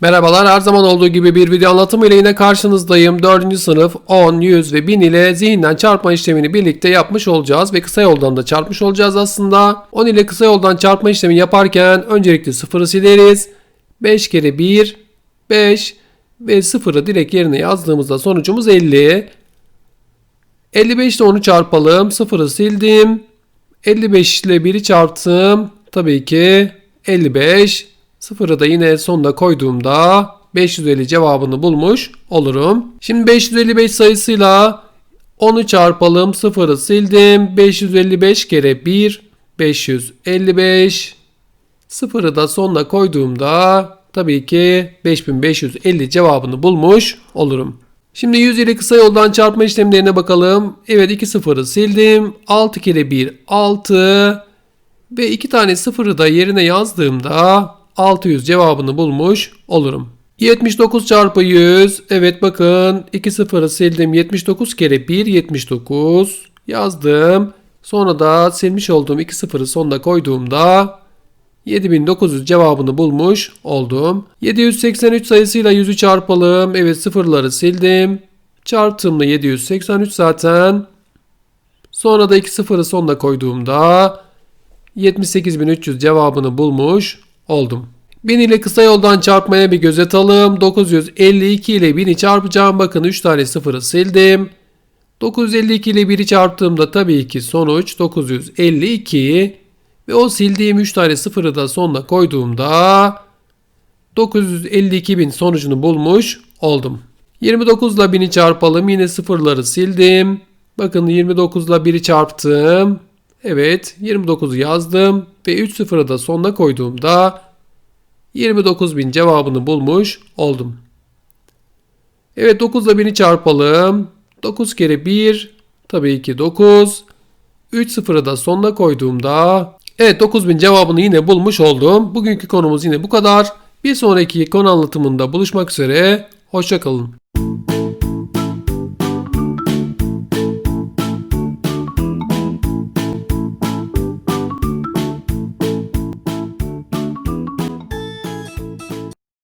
Merhabalar her zaman olduğu gibi bir video anlatımı ile yine karşınızdayım. 4. sınıf 10, 100 ve 1000 ile zihinden çarpma işlemini birlikte yapmış olacağız ve kısa yoldan da çarpmış olacağız aslında. 10 ile kısa yoldan çarpma işlemi yaparken öncelikle sıfırı sileriz. 5 kere 1, 5 ve sıfırı direkt yerine yazdığımızda sonucumuz 50. 55 ile 10'u çarpalım. Sıfırı sildim. 55 ile 1'i çarptım. Tabii ki 55. Sıfırı da yine sonuna koyduğumda 550 cevabını bulmuş olurum. Şimdi 555 sayısıyla 10'u çarpalım. Sıfırı sildim. 555 kere 1 555. Sıfırı da sonuna koyduğumda tabii ki 5550 cevabını bulmuş olurum. Şimdi 100 ile kısa yoldan çarpma işlemlerine bakalım. Evet 2 sıfırı sildim. 6 kere 1 6 ve 2 tane sıfırı da yerine yazdığımda 600 cevabını bulmuş olurum. 79 çarpı 100. Evet bakın 2 sıfırı sildim. 79 kere 1 79 yazdım. Sonra da silmiş olduğum 2 sıfırı sonuna koyduğumda 7900 cevabını bulmuş oldum. 783 sayısıyla 100'ü çarpalım. Evet sıfırları sildim. Çarptığımda 783 zaten. Sonra da 2 sıfırı sonuna koyduğumda 78300 cevabını bulmuş oldum. 1000 ile kısa yoldan çarpmaya bir göz atalım. 952 ile 1000'i çarpacağım. Bakın 3 tane sıfırı sildim. 952 ile 1'i çarptığımda tabii ki sonuç 952 ve o sildiğim 3 tane sıfırı da sonuna koyduğumda 952 bin sonucunu bulmuş oldum. 29 ile 1000'i çarpalım. Yine sıfırları sildim. Bakın 29 ile 1'i çarptım. Evet 29'u yazdım ve 3 sıfırı da sonuna koyduğumda 29 bin cevabını bulmuş oldum. Evet 9 ile 1000'i çarpalım. 9 kere 1 tabii ki 9. 3 sıfırı da sonuna koyduğumda evet 9000 cevabını yine bulmuş oldum. Bugünkü konumuz yine bu kadar. Bir sonraki konu anlatımında buluşmak üzere. Hoşçakalın.